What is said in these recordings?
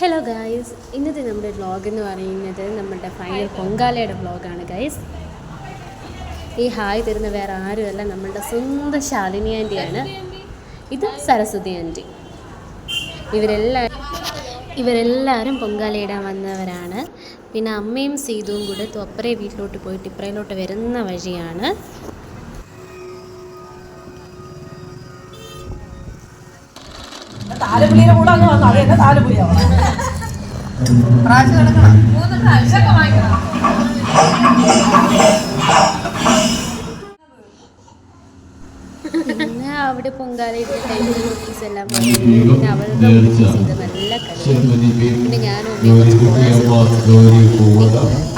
Hello guys ഇന്നത്തെ നമ്മുടെ vlog എന്ന് പറയുന്നത് നമ്മുടെ ഫൈനൽ പൊങ്കാലയുടെ വ്ളോഗാണ് ഗൈസ് ഈ ഹായ് തരുന്ന വേറെ ആരുമല്ല നമ്മളുടെ സ്വന്തം ശാലിനി ആന്റിയാണ് ഇത് സരസ്വതി ആന്റി ഇവരെല്ലാവരും ഇവരെല്ലാവരും പൊങ്കാലയിടാൻ വന്നവരാണ്. പിന്നെ അമ്മയും സീതുവും കൂടെ തൊപ്പരെ വീട്ടിലോട്ട് പോയിട്ട് ഇപ്പറയിലോട്ട് വരുന്ന വഴിയാണ്. താലപ്പൊലിയുടെ കൂടെ അങ്ങ് വന്നു. അത് തന്നെ താലപ്പൊലിയാവണം. പ്രാവശ്യം നടക്കണം മൂന്ന് പ്രാവശ്യമൊക്കെ വാങ്ങിക്കണം പിന്നെ അവിടെ പൊങ്കാലയിട്ട് ടൈമിൽ കുട്ടീസ് എല്ലാം പിന്നെ അവളുടെ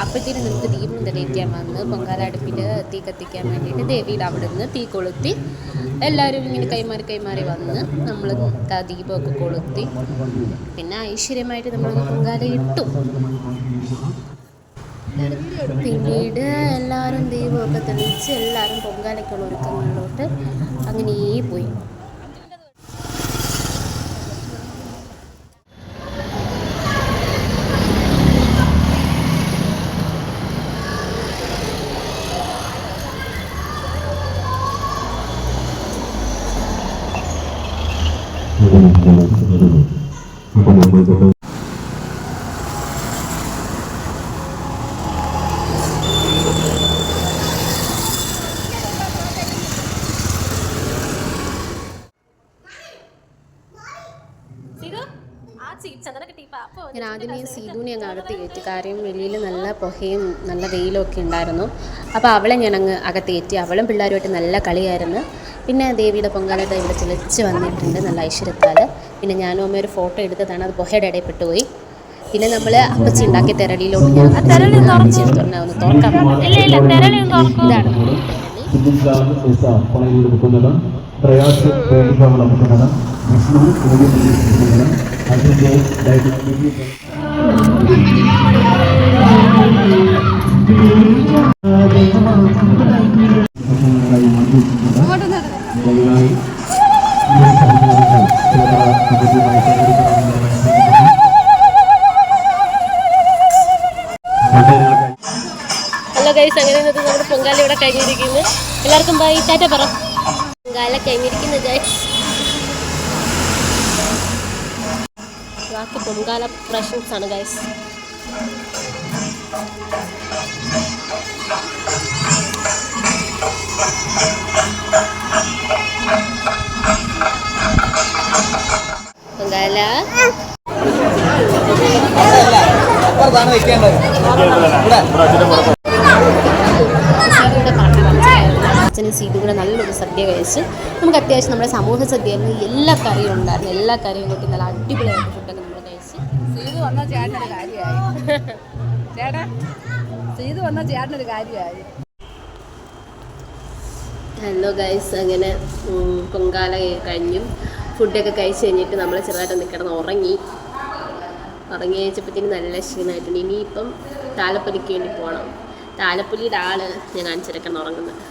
അപ്പോഴത്തേനും നമുക്ക് ദീപം തെളിയിക്കാൻ വന്ന് പൊങ്കാല അടുപ്പിൽ തീ കത്തിക്കാൻ വേണ്ടിയിട്ട് ദേവിയുടെ അവിടെ നിന്ന് തീ കൊളുത്തി എല്ലാവരും ഇങ്ങനെ കൈമാറി കൈമാറി വന്ന് നമ്മൾ ദീപമൊക്കെ കൊളുത്തി പിന്നെ ഐശ്വര്യമായിട്ട് നമ്മൾ പൊങ്കാല ഇട്ടു പിന്നീട് എല്ലാവരും ദീപമൊക്കെ തെളിയിച്ച് എല്ലാവരും പൊങ്കാലയ്ക്കുള്ള ഒരുക്കങ്ങളിലോട്ട് അങ്ങനെ പോയി. Agora, depois eu ഞാൻ ആദ്യമേ സീതുവിനെ അങ്ങ് അകത്ത് കയറ്റി കാര്യം വെളിയിൽ നല്ല പുകയും നല്ല വെയിലും ഒക്കെ ഉണ്ടായിരുന്നു. അപ്പോൾ അവളെ ഞാൻ അങ്ങ് അകത്ത് കയറ്റി അവളും പിള്ളേരുമായിട്ട് നല്ല കളിയായിരുന്നു. പിന്നെ ദേവിയുടെ പൊങ്കാലയുടെ ഇവിടെ ചിലച്ച് വന്നിട്ടുണ്ട് നല്ല ഐശ്വര്യത്താൽ പിന്നെ ഞാനും അമ്മ ഒരു ഫോട്ടോ എടുത്തതാണ്. അത് പുകയുടെ ഇടയിൽ പെട്ടുപോയി. പിന്നെ നമ്മൾ അപ്പച്ചി ഉണ്ടാക്കിയ തെരളിയിലോട്ട് ഞാൻ ഒന്ന് തുറക്കാൻ. ഇതാണ്. പ്രയാസം പേടിക്കാനുള്ള നമുക്കുള്ളത് വിഷ്ണു ദയവായി ഈ സംഭവങ്ങൾ പദ്ധതിയുമായി ഹലോ ഗൈസ് അങ്ങനെ നമ്മുടെ പൊങ്കാല കഴിഞ്ഞിരിക്കുന്നു എല്ലാവർക്കും ബൈ ടാറ്റ പറ. പൊങ്കാല കഴിഞ്ഞിരിക്കുന്നു ഗൈസ്? ബാക്കി പൊങ്കാല ആണ് ഗൈസ്. പൊങ്കാല. വെക്കേണ്ടത്. പാട്ട് അച്ഛനും സീതും കൂടെ നല്ലൊരു സദ്യ കഴിച്ച് നമുക്ക് അത്യാവശ്യം നമ്മുടെ സമൂഹ സദ്യയിൽ എല്ലാ കറിയും ഉണ്ടായിരുന്നു. എല്ലാ കറിയും കൂട്ടി നല്ല അടിപൊളിയായിട്ട് ഫുഡൊക്കെ നമ്മൾ കഴിച്ച്. സീതു വന്ന ചേട്ടന്റെ കാര്യമായി. ചേട്ടാ സീതു വന്ന ചേട്ടനൊരു കാര്യമായി. ഹലോ ഗൈസ് അങ്ങനെ പൊങ്കാല കഴിഞ്ഞു. ഫുഡൊക്കെ കഴിച്ച് കഴിഞ്ഞിട്ട് നമ്മൾ ചെറുതായിട്ടൊന്ന് കിടന്ന് ഉറങ്ങി. ഉറങ്ങി കഴിച്ചപ്പോഴത്തേന് നല്ല ക്ഷീണമായിട്ടുണ്ട്. ഇനിയിപ്പം താലപ്പൊലിക്ക് വേണ്ടി പോകണം താലപ്പൊലിയുടെ ആൾ ഞാൻ കാണിച്ചിട്ട് കിടന്ന് ഉറങ്ങുന്നത്.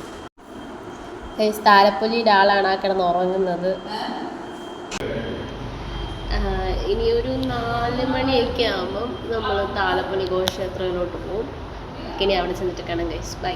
താലപ്പൊലിയുടെ ആളാണ് ആ കിടന്ന് ഉറങ്ങുന്നത്. ഇനി ഒരു നാല് മണിയൊക്കെ ആകുമ്പം നമ്മൾ താലപ്പൊലി ഘോഷയാത്രയിലോട്ട് പോകും ഇനി അവിടെ ചെന്നിട്ട് കാണാം ഗൈസ് ബൈ